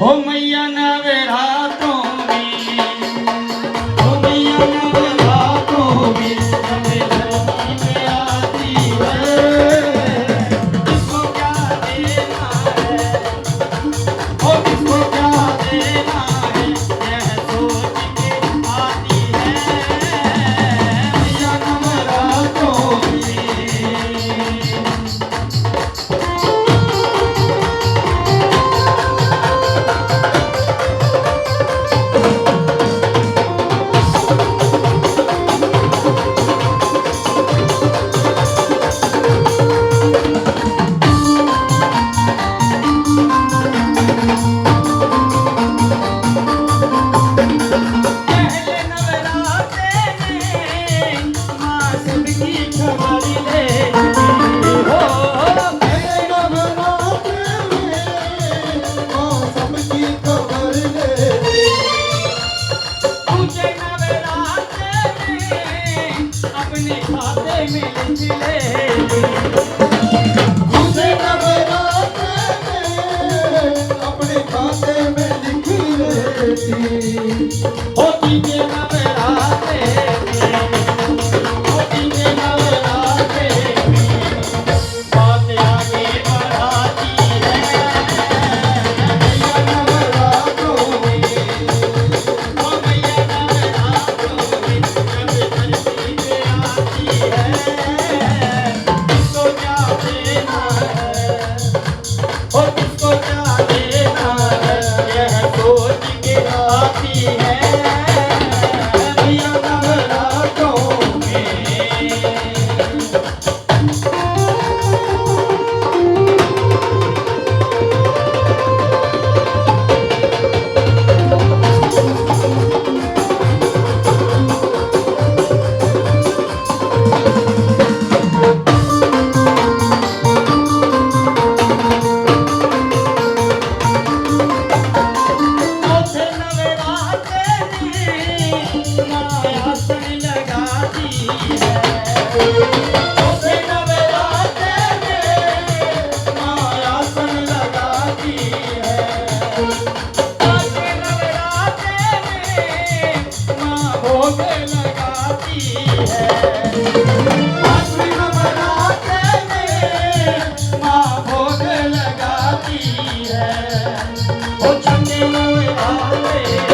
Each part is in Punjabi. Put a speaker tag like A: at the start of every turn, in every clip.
A: હો મૈયાના વેરા. लगाती है वो चंगे में आवे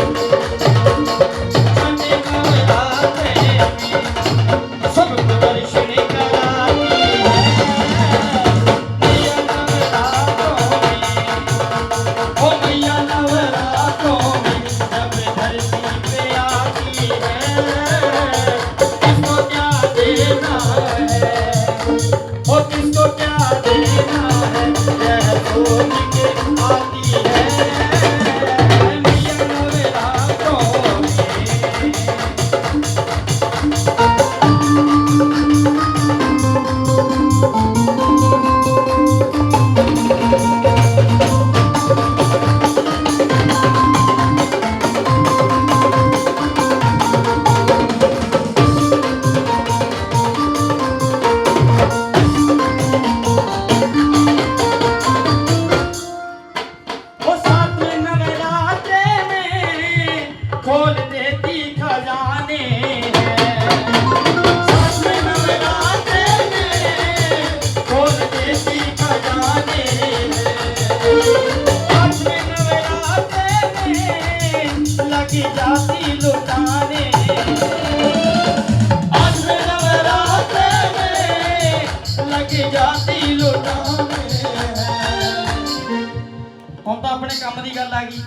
A: ਆਪਣੇ ਕੰਮ ਦੀ ਗੱਲ ਆ ਗਈ।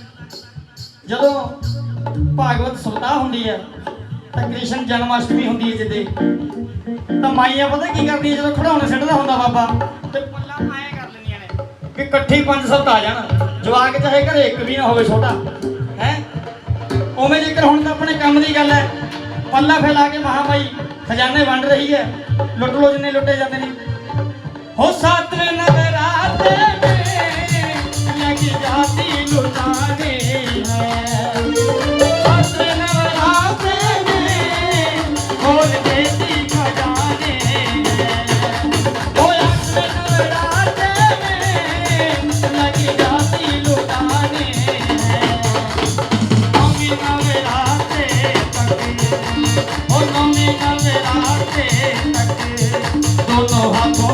A: ਜਦੋਂ ਭਾਗਵਤ ਸੁਤਾ ਹੁੰਦੀ ਹੈ, ਤਾਂ ਕ੍ਰਿਸ਼ਨ ਜਨਮ ਅਸ਼ਟਮੀ ਹੁੰਦੀ ਹੈ ਜਿੱਦੇ। ਤਾਂ ਮਾਈਆ ਪਤਾ ਕੀ ਕਰਦੀ ਜਦੋਂ ਖੜਾਉਣੇ ਸਿੱਟਦਾ ਹੁੰਦਾ ਬਾਬਾ, ਤੇ ਪੱਲਾ ਐ ਕਰ ਲੈਂਦੀਆਂ ਨੇ ਕਿ ਇਕੱਠੀ 500 ਆ ਜਾਣ। ਜਵਾਕ ਚਾਹੇ ਘਰੇ ਇੱਕ ਵੀ ਨਾ ਹੋਵੇ ਛੋਟਾ, ਹੈ? ਉਵੇਂ ਜੇਕਰ ਹੁਣ ਤਾਂ ਆਪਣੇ ਕੰਮ ਦੀ ਗੱਲ ਹੈ, ਪੱਲਾ ਫੈਲਾ ਕੇ ਮਹਾਮਾਈ ਖਜ਼ਾਨੇ ਵੰਡ ਰਹੀ ਹੈ ਲੁੱਟ ਲੋ ਜਿੰਨੇ ਲੁੱਟੇ ਜਾਂਦੇ ਨੇ। ਹੋ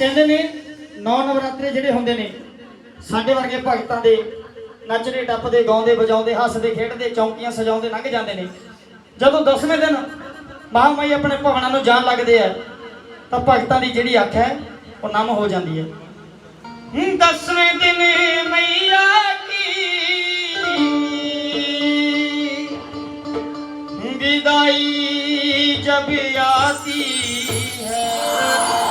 A: ਕਹਿੰਦੇ ਨੇ, ਨੌ ਨਵਰਾਤਰੇ ਜਿਹੜੇ ਹੁੰਦੇ ਨੇ, ਸਾਡੇ ਵਰਗੇ ਭਗਤਾਂ ਦੇ ਨੱਚਦੇ, ਟੱਪਦੇ, ਗਾਉਂਦੇ, ਵਜਾਉਂਦੇ, ਹੱਸਦੇ, ਖੇਡਦੇ, ਚੌਂਕੀਆਂ ਸਜਾਉਂਦੇ ਲੰਘ ਜਾਂਦੇ ਨੇ। ਜਦੋਂ 10ਵੇਂ ਦਿਨ ਮਹਾਮਾਈ ਆਪਣੇ ਭਵਨਾਂ ਨੂੰ ਜਾਣ ਲੱਗਦੇ ਆ, ਤਾਂ ਭਗਤਾਂ ਦੀ ਜਿਹੜੀ ਅੱਖ ਹੈ, ਉਹ ਨਮ ਹੋ ਜਾਂਦੀ ਹੈ। ਹੂੰ 10ਵੇਂ ਦਿਨ ਮਈਆ ਕੀ? ਵਿਦਾਈ ਜਬ ਆਤੀ ਹੈ।